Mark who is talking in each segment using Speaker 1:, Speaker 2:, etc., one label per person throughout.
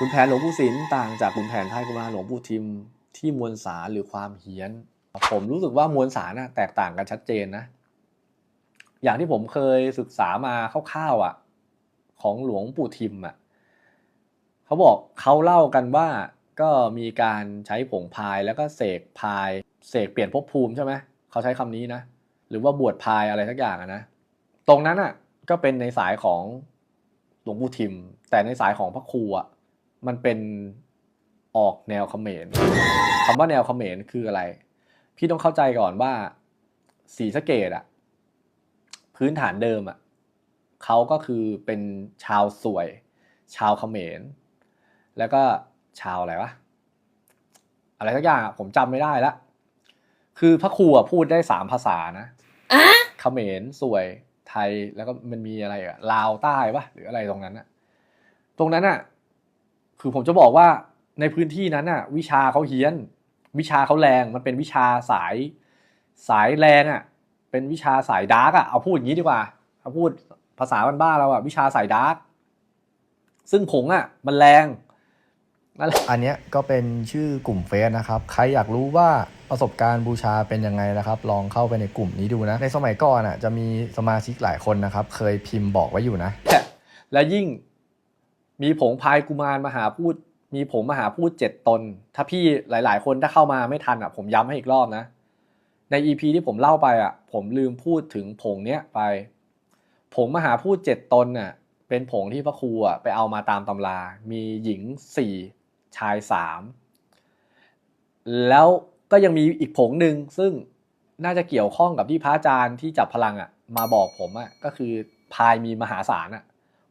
Speaker 1: คุณแผนหลวงปู่ศิลต่างจากคุณแผนไพ่กุมารหลวงปู่ทิมที่มวลสารหรือความเฮี้ยน ผมรู้สึกว่ามวลสารน่ะแตกต่างกันชัดเจนนะ อย่างที่ผมเคยศึกษามาคร่าวๆอะ ของหลวงปู่ทิมอะเขาบอกเขาเล่ากันว่าก็มีการใช้ผงพายแล้วก็เสกพาย เสกเปลี่ยนภพภูมิใช่ไหมเขาใช้คำนี้นะ หรือว่าบวชพายอะไรสักอย่างนะ ตรงนั้นอะก็เป็นในสายของหลวงปู่ทิม แต่ในสายของพระครูอะ มันเป็นออกแนวเขมรคำว่าแนวเขมรคืออะไร พี่ต้องเข้าใจก่อนว่าสีสะเกดอะพื้นฐานเดิมอะเขาก็คือเป็นชาวสวย ชาวเขมร แล้วก็ชาวอะไรวะอะไรสักอย่างอะผมจำไม่ได้ละคือพระครูอะพูดได้สามภาษานะเขมรสวยไทยแล้วก็มันมีอะไรอะลาวใต้ปะหรืออะไรตรงนั้นอะตรงนั้นอะ คือผมจะบอกว่าในพื้นที่นั้นอะวิชาเขาเฮี้ยน วิชาเขาแรงมันเป็นวิชาสายสายแรงอะเป็นวิชาสายดาร์กอะเอาพูดอย่างนี้ดีกว่าเอาพูดภาษาบ้านๆเราอะวิชาสายดาร์กซึ่งผงอะมันแรงนั่นแหละ
Speaker 2: อันเนี้ยก็เป็นชื่อกลุ่มเฟซนะครับ ใครอยากรู้ว่าประสบการณ์บูชาเป็นยังไงนะครับ ลองเข้าไปในกลุ่มนี้ดูนะ ในสมัยก่อนอะจะมีสมาชิกหลายคนนะครับ เคยพิมพ์บอกไว้อยู่นะ
Speaker 1: และยิ่ง มีผงพายกุมารมหาพูด มีผงมหาพูดเจ็ดตน ถ้าพี่หลาย ๆ คนถ้าเข้ามาไม่ทันอะ ผมย้ำให้อีกรอบนะ ใน EP ที่ผมเล่าไปอะ ผมลืมพูดถึงผงเนี้ยไป ผงมหาพูดเจ็ดตนน่ะ เป็นผงที่พระครูอะไปเอามาตามตำรา มีหญิงสี่ชายสามแล้วก็ยังมีอีกผงหนึ่งซึ่งน่าจะเกี่ยวข้องกับที่พระอาจารย์ที่จับพลังอะ มาบอกผมอะก็คือพายมีมหาศาลอะ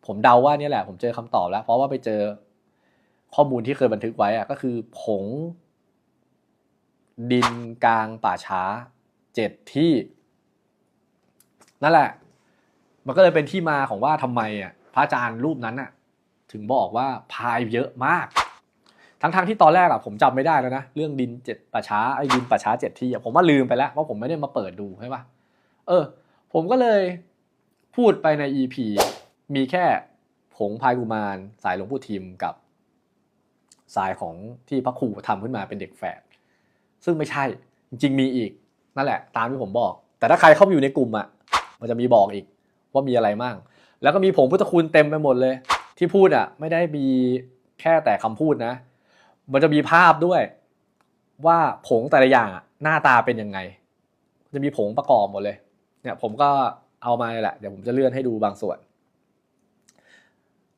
Speaker 1: ผมเดาว่าเนี่ยแหละ ผมเจอคำตอบแล้ว เพราะว่าไปเจอข้อมูลที่เคยบันทึกไว้อะก็คือผง ดินกลางป่าช้าเจ็ดที่ นั่นแหละ มันก็เลยเป็นที่มาของว่าทำไมอะพระอาจารย์รูปนั้นอะ ถึงบอกว่าพายเยอะมาก ทั้งๆที่ตอนแรกอะผมจำไม่ได้แล้วนะ เรื่องดินเจ็ดป่าช้าไอ้ดินป่าช้าเจ็ดที่อะผมว่าลืมไปแล้วว่าผมไม่ได้มาเปิดดูใช่ปะเออ ผมก็เลยพูดไปใน EP มีแค่ผงพายกุมารสายหลวงปู่ทิมกับ สายของที่พระครูทำขึ้นมาเป็นเด็กแฝดซึ่งไม่ใช่จริงๆมีอีกนั่นแหละ ตามที่ผมบอก แต่ถ้าใครเข้าไปอยู่ในกลุ่มอะมันจะมีบอกอีกว่ามีอะไรมั่งแล้วก็มีผงพุทธคุณเต็มไปหมดเลย ที่พูดอะ ไม่ได้มีแค่แต่คำพูดนะ มันจะมีภาพด้วย ว่าผงแต่ละอย่างหน้าตาเป็นยังไง จะมีผงประกอบหมดเลย เนี่ย ผมก็เอามาเลยแหละ เดี๋ยวผมจะเลื่อนให้ดูบางส่วน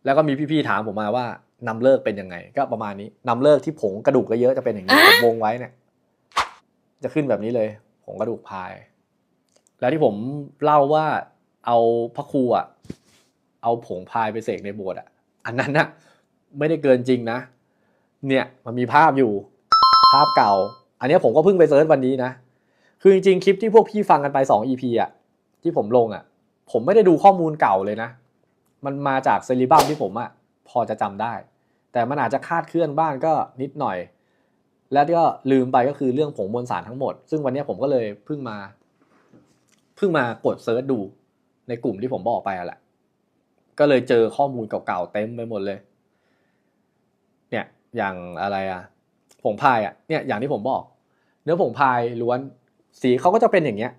Speaker 1: แล้วก็มีพี่ๆถามผมมาว่านำเลิกเป็นยังไง ก็ประมาณนี้นำเลิกที่ผงกระดูกเยอะๆจะเป็นอย่างนี้ผมวงไว้เนี่ย จะขึ้นแบบนี้เลยผงกระดูกพาย แล้วที่ผมเล่าว่าเอาพระครูอะเอาผงพายไปเสกในโบสถ์อะ อันนั้นน่ะไม่ได้เกินจริงนะ เนี่ยมันมีภาพอยู่ภาพเก่า อันเนี้ยผมก็เพิ่งไปเซิร์ชวันนี้นะคือจริงๆคลิปที่พวกพี่ฟังกันไป2 EP อะที่ผมลงอะ ผมไม่ได้ดูข้อมูลเก่าเลยนะ มันมาจากเซริบัมที่ผมอะพอจะจำได้ แต่มันอาจจะคาดเคลื่อนบ้างก็นิดหน่อย แล้วก็ลืมไปก็คือเรื่องผงมวลสารทั้งหมด ซึ่งวันนี้ผมก็เลยเพิ่งมาเพิ่งมากดเซิร์ชดูในกลุ่มที่ผมบอกไปอะแหละก็เลยเจอข้อมูลเก่าๆเต็มไปหมดเลย เนี่ยอย่างอะไรอะผงพายอะเนี่ยอย่างที่ผมบอก เนื้อผงพายล้วนสีเขาก็จะเป็นอย่างเงี้ย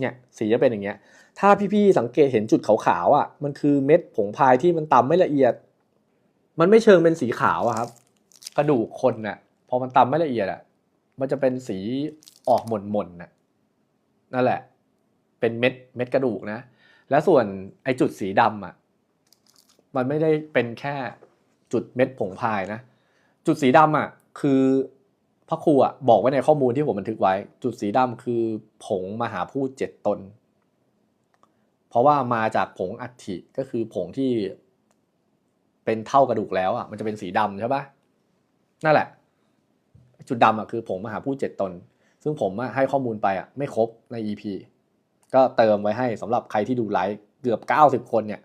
Speaker 1: เนี่ยสีจะเป็นอย่างเงี้ย ถ้าพี่ๆสังเกตเห็นจุดขาวๆอะ มันคือเม็ดผงพายที่มันตำไม่ละเอียด มันไม่เชิงเป็นสีขาวอะครับ กระดูกคนน่ะ พอมันตำไม่ละเอียดอะ มันจะเป็นสีออกหม่นๆน่ะ นั่นแหละ เป็นเม็ดเม็ดกระดูกนะ และส่วนไอ้จุดสีดำอะ มันไม่ได้เป็นแค่จุดเม็ดผงพายนะ จุดสีดำอะ คือพระครูอะบอกไว้ในข้อมูลที่ผมบันทึกไว้ จุดสีดำคือผงมหาพูดเจ็ดตน เพราะว่ามาจากผงอัฐิก็คือผงที่เป็นเท่ากระดูกแล้วอะมันจะเป็นสีดำใช่ปะนั่นแหละ จุดดำอะคือผงมหาพูดเจ็ดตน ซึ่งผมให้ข้อมูลไปอะไม่ครบใน EP ก็เติมไว้ให้สำหรับใครที่ดูไลฟ์เกือบ 90 คนเนี่ย